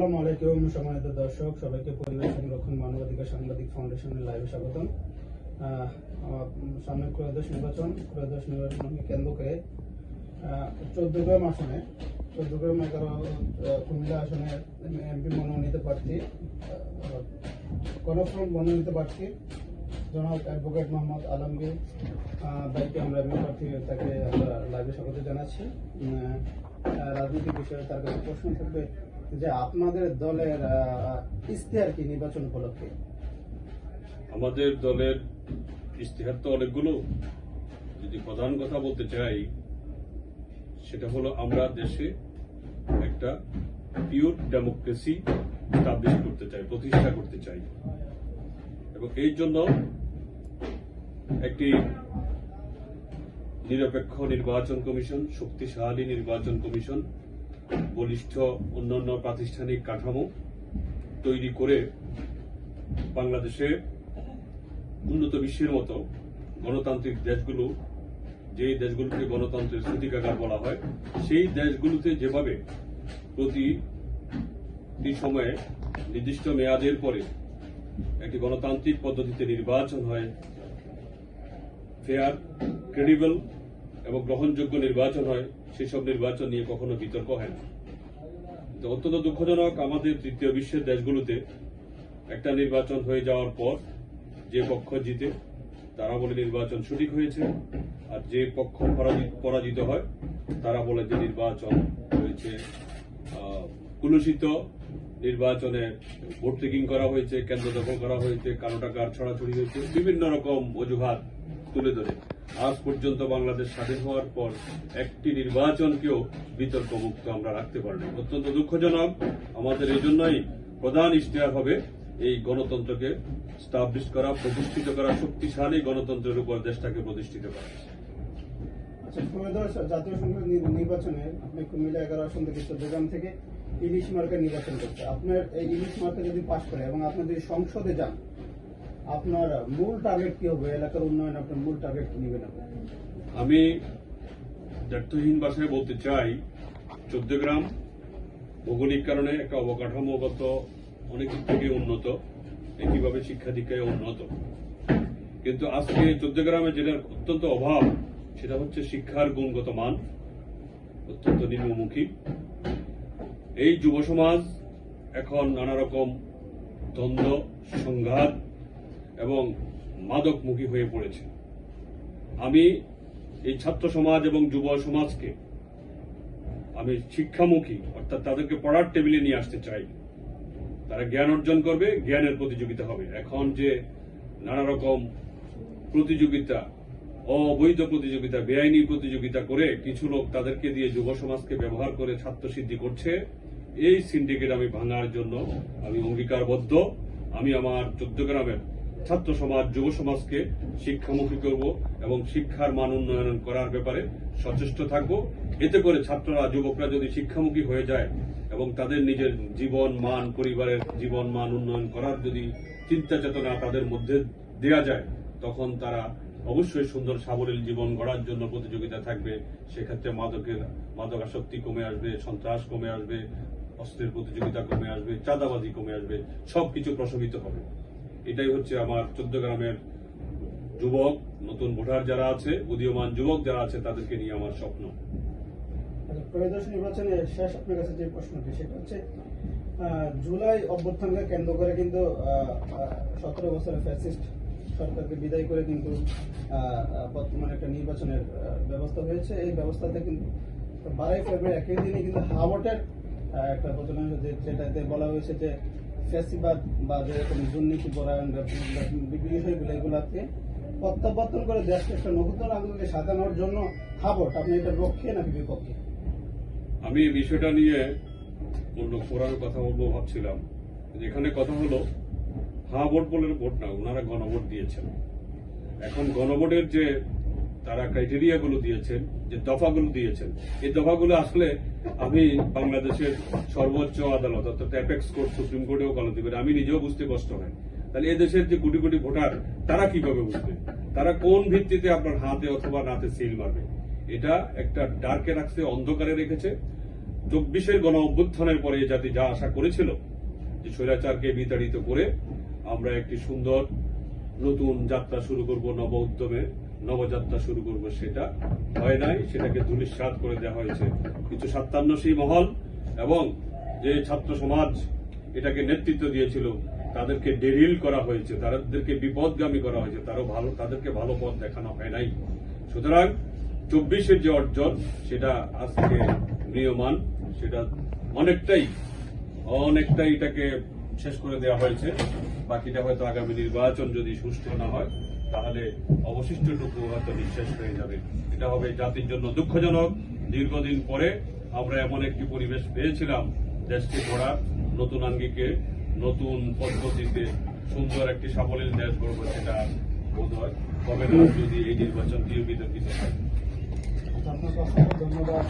সম্মানিত দর্শক, সবাইকে পরিবেশ সংরক্ষণ মানবাধিকার সাংবাদিক ফাউন্ডেশনের লাইভে স্বাগতম। সামনে ত্রয়োদশ নির্বাচন, ত্রয়োদশ নির্বাচনকে কেন্দ্র করে চোদ্দগ্রাম আসনে চোদ্দগ্রাম এগারো কুমিল্লা আসনে এমপি মনোনীত প্রার্থী গণফ্রন্ট মনোনীত প্রার্থী জনাব অ্যাডভোকেট মোহাম্মদ আলমগীর ভাইকে আমরা এমপি প্রার্থী তাকে আমরা লাইভে স্বাগত জানাচ্ছি। রাজনৈতিক বিষয়ে তার কাছে প্রশ্ন থাকবে। যে আপনাদের দলের আহ, ইশতেহার কি নির্বাচন উপলক্ষে? আমাদের দলের ইশতেহার তো অনেকগুলো। যদি প্রধান কথা বলতে চাই সেটা হলো আমরা দেশে একটা পিওর ডেমোক্রেসি স্টাবলিশ করতে চাই প্রতিষ্ঠা করতে চাই। এবং এই জন্য একটি নিরপেক্ষ নির্বাচন কমিশন শক্তিশালী নির্বাচন কমিশন বলিষ্ঠ অন্যান্য প্রাতিষ্ঠানিক কাঠামো তৈরি করে বাংলাদেশে উন্নত বিশ্বের মতো গণতান্ত্রিক দেশগুলো যে দেশগুলোকে গণতন্ত্রের সূতিকাগার বলা হয়, সেই দেশগুলোতে যেভাবে প্রতি সময়ে নির্দিষ্ট মেয়াদের পরে একটি গণতান্ত্রিক পদ্ধতিতে নির্বাচন হয় ফেয়ার ক্রেডিবল এবং গ্রহণযোগ্য নির্বাচন হয় সেসব নির্বাচন নিয়ে কখনো বিতর্ক হয় না। তো অত্যন্ত দুঃখজনক আমাদের তৃতীয় বিশ্বের দেশগুলোতে একটা নির্বাচন হয়ে যাওয়ার পর যে পক্ষ জিতে, তারা বলে নির্বাচন সঠিক হয়েছে। আর যে পক্ষ পরাজি- পরাজিত হয়, তারা বলে যে নির্বাচন হয়েছে কুলুষিত। নির্বাচনে ভোট ট্রেকিং করা হয়েছে, কেন্দ্র দখল করা হয়েছে, কালো টাকার ছড়াছড়ি হয়েছে, বিভিন্ন রকম অজুহাত তুলে ধরে। আজ পর্যন্ত বাংলাদেশ স্বাধীন হওয়ার পর একটি নির্বাচনকেও বিতর্ক মুক্ত আমরা রাখতে পারিনি অত্যন্ত দুঃখজনক। আমাদের এই জন্যই প্রধান ইশতেহার হবে এই গণতন্ত্রকে স্টাবলিশ করা, প্রতিষ্ঠিত করা, শক্তিশালী গণতন্ত্রের উপর দেশটাকে প্রতিষ্ঠিত করা। আচ্ছা জাতীয় সংসদ নির্বাচনে আপনি কুমিল্লা এগারো আসন থেকে চোদ্দগ্রাম থেকে ইলিশ মার্কা নির্বাচন করছে আপনার এই ইলিশ মার্কা যদি পাশ করে এবং আপনি যদি সংসদে যান আপনার মূল টার্গেট কি হবে? এলাকার উন্নয়ন আপনার মূল টার্গেট কি নেবেন আমি দ্ব্যর্থহীন ভাষায় বলতে চাই চোদ্দগ্রাম ভৌগোলিক কারণে একটা অবকাঠামোগত অনেক দিক থেকে উন্নত, একইভাবে শিক্ষা দীক্ষায় উন্নত। কিন্তু আজকে চোদ্দগ্রামে যেটার অত্যন্ত অভাব, সেটা হচ্ছে শিক্ষার গুণগত মান অত্যন্ত নিম্নমুখী। এই যুব সমাজ এখন নানা রকম দ্বন্দ্ব, সংঘাত এবং মাদকমুখী হয়ে পড়েছে। আমি এই ছাত্র সমাজ এবং যুব সমাজকে আমি শিক্ষামুখী, অর্থাৎ তাদেরকে পড়ার টেবিলে নিয়ে আসতে চাই। তারা জ্ঞান অর্জন করবে, জ্ঞানের প্রতিযোগিতা হবে। এখন যে নানা রকম প্রতিযোগিতা, অবৈধ প্রতিযোগিতা, বেআইনি প্রতিযোগিতা করে কিছু লোক তাদেরকে দিয়ে যুব সমাজকে ব্যবহার করে ছাত্র সিদ্ধি করছে, এই সিন্ডিকেট আমি ভাঙার জন্য আমি অঙ্গীকারবদ্ধ। আমি আমার চোদ্দ গ্রামের ছাত্র সমাজ, যুব সমাজকে শিক্ষামুখী করব এবং শিক্ষার মান উন্নয়ন করার ব্যাপারে সচেষ্ট থাকব। এতে করে ছাত্ররা, যুবকরা যদি শিক্ষামুখী হয়ে যায় এবং তাদের নিজের জীবন, মান, পরিবারের জীবন মান উন্নয়ন করার যদি চিন্তা চেতনা তাদের মধ্যে দেয়া যায়, তখন তারা অবশ্যই সুন্দর সাবলীল জীবন গড়ার জন্য প্রতিযোগিতা থাকবে। সেক্ষেত্রে মাদকের, মাদক আসক্তি কমে আসবে, সন্ত্রাস কমে আসবে, অস্ত্রের প্রতিযোগিতা কমে আসবে, চাঁদাবাজি কমে আসবে, সবকিছু প্রশমিত হবে। এটাই হচ্ছে আমার চোদ্দ গ্রামের যুবক নতুন ভোটার যারা আছে উদীয়মান যুবক যারা আছে তাদেরকে নিয়ে আমার স্বপ্ন। আচ্ছা, ত্রয়োদশ নির্বাচনে শেষ আপনার কাছে যে প্রশ্নটি সেটা হচ্ছে জুলাই অভ্যুত্থানকে কেন্দ্র করে কিন্তু সতেরো বছরের ফ্যাসিস্ট সরকারকে বিদায় করে কিন্তু বর্তমানে একটা নির্বাচনের ব্যবস্থা হয়েছে। এই ব্যবস্থাতে কিন্তু বারোই ফেব্রুয়ারি একই দিনে কিন্তু হাওয়াটের একটা প্রচলন যেটাতে বলা হয়েছে যে ফ্যাসিবাদ বা যেরকম দুর্নীতি, পরায়ণ বিষয়গুলো, এগুলাকে প্রত্যাবর্তন করে দেশকে একটা নতুন আন্দোলনে সাজানোর জন্য হাবট আপনি এটা পক্ষে নাকি বিপক্ষে? আমি এই বিষয়টা নিয়ে অন্য ফোরামে কথা বলব ভাবছিলাম। এখানে কথা হলো হ্যাঁ ভোট বলে ভোট না, ওনারা গণভোট দিয়েছেন। এখন গণভোটের যে তারা ক্রাইটেরিয়া গুলো দিয়েছেন, যে দফাগুলো দিয়েছেন। এই দফাগুলো আসলে আমি বাংলাদেশের সর্বোচ্চ আদালত, অর্থাৎ অ্যাপেক্স কোর্ট, সুপ্রিম কোর্টেও গলতি করে। আমি নিজেও বুঝতে কষ্ট হয়। তাহলে এদেশের যে কোটি কোটি ভোটার, তারা কীভাবে বুঝবে? তারা কোন ভিত্তিতে আপনার হাতে অথবা নাতে সিল মারবে? এটা একটা ডার্কে রাখছে অন্ধকারে রেখেছে। চব্বিশের গণ অভ্যুত্থানের পরে জাতি যা আশা করেছিল, যে স্বৈরাচারকে বিতাড়িত করে আমরা একটি সুন্দর নতুন যাত্রা শুরু করব নব উদ্যমে নবযাত্রা শুরু করব সেটা। হয় নাই, সেটাকে ধূলিসাৎ করে দেওয়া হয়েছে। কিন্তু সাতান্নশী মহল এবং যে ছাত্র সমাজ এটাকে নেতৃত্ব দিয়েছিল, তাদেরকে ডেরিল করা হয়েছে, তাদেরকে বিপদগামী করা হয়েছে। তারও ভালো, তাদেরকে ভালো পথ দেখানো হয় নাই। সুতরাং চব্বিশের যে অর্জন, সেটা আজকে নিয়মান, সেটা অনেকটাই অনেকটাই এটাকে শেষ করে দেওয়া হয়েছে। বাকিটা হয়তো আগামী নির্বাচন যদি সুষ্ঠু না হয় তাহলে অবশিষ্টটুকু হয়তো নিঃশেষ হয়ে যাবে। এটা হবে জাতির জন্য দুঃখজনক। দীর্ঘদিন পরে আমরা এমন একটি পরিবেশ পেয়েছিলাম, দেশকে গড়ার নতুন আঙ্গিকে, নতুন পদ্ধতিতে সুন্দর একটি সাবলীল দেশ গড়ব সেটা বোধ হয় হবে না যদি এই নির্বাচন দিয়ে বিতর্কিত হয়। ধন্যবাদ।